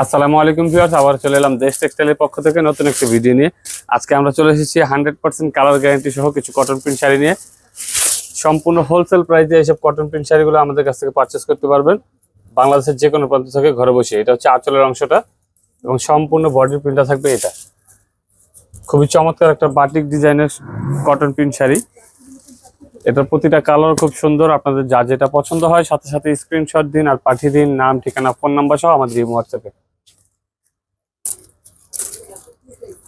আসসালামু আলাইকুম ভিউয়ার্স, আবার চলে এলাম দেশ টেক্সটাইলের পক্ষ থেকে নতুন একটি ভিডিও নিয়ে। আজকে আমরা চলে এসেছি হান্ড্রেড পার্সেন্ট কালার গ্যারান্টি সহ কিছু কটন প্রিন্ট শাড়ি নিয়ে। সম্পূর্ণ হোলসেল প্রাইসে এইসব কটন প্রিন্ট শাড়িগুলো আমাদের কাছ থেকে পারচেস করতে পারবেন। বাংলাদেশের যে কোনো প্রান্ত থেকে ঘরে বসে। এটা হচ্ছে আঁচলের অংশটা এবং সম্পূর্ণ বডির প্রিন্টটা থাকবে এটা। খুবই চমৎকার একটা বাটিক ডিজাইনের কটন প্রিন্ট শাড়ি। এটার প্রতিটা কালার খুব সুন্দর। আপনাদের যা যেটা পছন্দ হয়, সাথে সাথে স্ক্রিনশট দিন আর পাঠিয়ে দিন। নাম, ঠিকানা ফোন নাম্বার সহ আমাদের হোয়াটসঅ্যাপে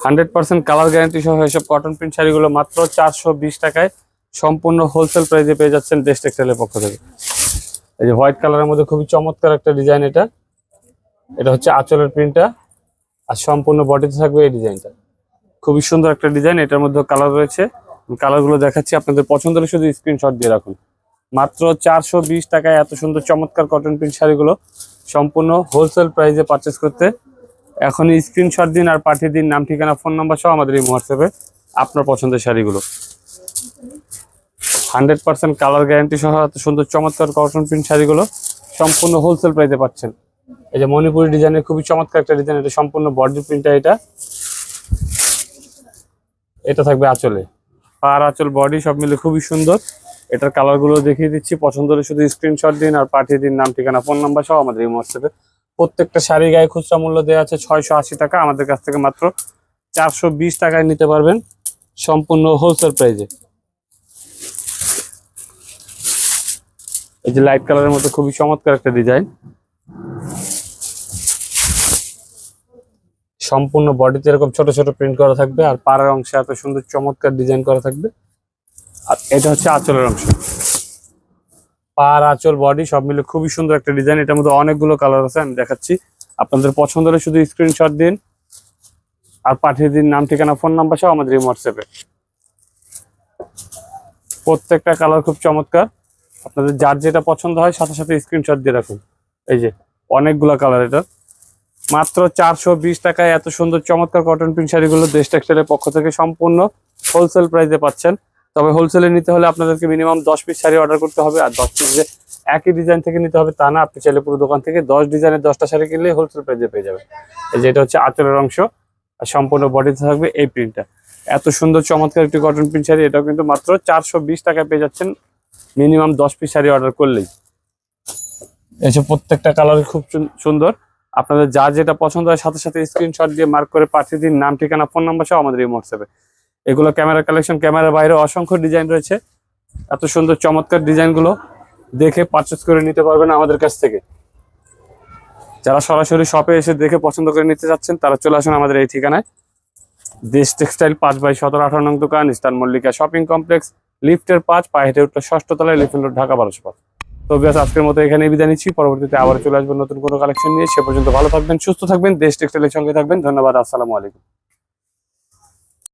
হান্ড্রেড পার্সেন্ট কালার গ্যারান্টি সহ এসব কটন প্রিন্ট শাড়িগুলো মাত্র চারশো বিশ টাকায় সম্পূর্ণ হোলসেল প্রাইসে পেয়ে যাচ্ছেন দেশ টেক্সটাইলের পক্ষ থেকে। এই যে হোয়াইট কালারের মধ্যে খুবই চমৎকার একটা ডিজাইন এটা। এটা হচ্ছে আঁচলের প্রিন্টটা আর সম্পূর্ণ বডিতে থাকবে এই ডিজাইনটা খুবই সুন্দর একটা ডিজাইন এটার মধ্যে কালার রয়েছে। কালারগুলো দেখাচ্ছি, আপনাদের পছন্দ হলে শুধু স্ক্রিনশট দিয়ে রাখুন। মাত্র চারশো বিশ টাকায় এত সুন্দর চমৎকার কটন প্রিন্ট শাড়িগুলো সম্পূর্ণ হোলসেল প্রাইসে পারচেস করতে এখনই স্ক্রিনশট দিন আর পাঠিয়ে দিন, নাম, ঠিকানা ফোন নাম্বার সহ আমাদের এই হোয়াটসঅ্যাপে আপনার পছন্দের শাড়িগুলো। হান্ড্রেড পার্সেন্ট কালার গ্যারান্টি সহ এত সুন্দর চমৎকার কটন প্রিন্ট শাড়িগুলো সম্পূর্ণ হোলসেল প্রাইসে পাচ্ছেন। এই যে মণিপুরি ডিজাইনের খুবই চমৎকার একটা ডিজাইন এটা সম্পূর্ণ বডি প্রিন্টটা এটা। এটা থাকবে আঁচলে। পার আঁচল বডি সব মিলে খুবই সুন্দর। এটার কালারগুলো দেখিয়ে দিচ্ছি। পছন্দ হলে শুধু স্ক্রিনশট দিন আর পাঠিয়ে দিন, নাম, ঠিকানা ফোন নাম্বার সহ আমাদের এই হোয়াটসঅ্যাপে প্রত্যেকটা শাড়ি গায়ে খুচরা মূল্য দেওয়া আছে ছয়শো আশি টাকা। আমাদের কাছ থেকে মাত্র চারশো বিশ টাকায় নিতে পারবেন সম্পূর্ণ হোলসেল প্রাইজে এই যে লাইট কালারের মধ্যে খুবই চমৎকার একটা ডিজাইন সম্পূর্ণ বডিতে এরকম ছোট ছোট প্রিন্ট করা থাকবে আর পাড়ার অংশে এত সুন্দর চমৎকার ডিজাইন করা থাকবে। আর এটা হচ্ছে আঁচলের অংশ। পার আঁচল বডি সব মিলে খুবই সুন্দর একটা ডিজাইন এটার মধ্যে অনেকগুলো কালার আছে, আমি দেখাচ্ছি। আপনাদের পছন্দ হলে শুধু স্ক্রিনশট দিন আর পাঠিয়ে দিন নাম, ঠিকানা ফোন নাম্বার সহ আমাদের এই হোয়াটসঅ্যাপে প্রত্যেকটা কালার খুব চমৎকার। আপনাদের যার যেটা পছন্দ হয় সাথে সাথে স্ক্রিনশট দিয়ে রাখুন। এই যে, অনেকগুলো কালার এটা। মাত্র চারশো বিশ টাকায় এত সুন্দর চমৎকার কটন প্রিন্ট শাড়িগুলো দেশ টেক্সটাইলের পক্ষ থেকে সম্পূর্ণ হোলসেল প্রাইসে পাচ্ছেন। তবে হোলসেলে নিতে হলে আপনাদেরকে মিনিমাম দশ পিস শাড়ি অর্ডার করতে হবে আর দশ পিস যে একই ডিজাইন থেকে নিতে হবে তা না, আপনি চাইলে পুরো দোকান থেকে দশ ডিজাইনের দশটা শাড়ি কিনলে হোলসেল প্রাইসে পেয়ে যাবেন। এই যে এটা হচ্ছে আঁচলের অংশ, আর সম্পূর্ণ বডিতে থাকবে এই প্রিন্টটা এত সুন্দর, চমৎকার একটি কটন প্রিন্ট শাড়ি, এটাও কিন্তু মাত্র চারশো বিশ টাকায় পেয়ে যাচ্ছেন মিনিমাম দশ পিস শাড়ি অর্ডার করলেই। এসব প্রত্যেকটা কালার খুব সুন- সুন্দর। আপনাদের যা যেটা পছন্দ হয়, সাথে সাথে স্ক্রিনশট দিয়ে মার্ক করে পাঠিয়ে দিন। নাম, ঠিকানা ফোন নাম্বার সহ আমাদের এই হোয়াটসঅ্যাপে এগুলো ক্যামেরা কালেকশন ক্যামেরার বাইরে অসংখ্য ডিজাইন রয়েছে। এত সুন্দর চমৎকার ডিজাইনগুলো দেখে পারচেস করে নিতে পারবেন আমাদের কাছ থেকে। যারা সরাসরি শপে এসে দেখে পছন্দ করে নিতে চাচ্ছেন, তারা চলে আসুন আমাদের এই ঠিকানায়। দেশ টেক্সটাইল পাঁচ বাই সতেরো আঠারো নং দোকান ইস্টার্ন মল্লিকা শপিং কমপ্লেক্স লিফটের পাঁচ, পায়ে হেঁটে উঠলে ষষ্ঠ তলায় লিফট রোড ঢাকা বারোশো পাঁচ। তো ব্যাস, আজকের মতো এখানে বিদায় নিচ্ছি। পরবর্তীতে আবার চলে আসবেন নতুন কোনো কালেকশন নিয়ে। সে পর্যন্ত ভালো থাকবেন, সুস্থ থাকবেন, দেশ টেক্সটাইলের সঙ্গে থাকবেন। ধন্যবাদ, আসসালামু আলাইকুম।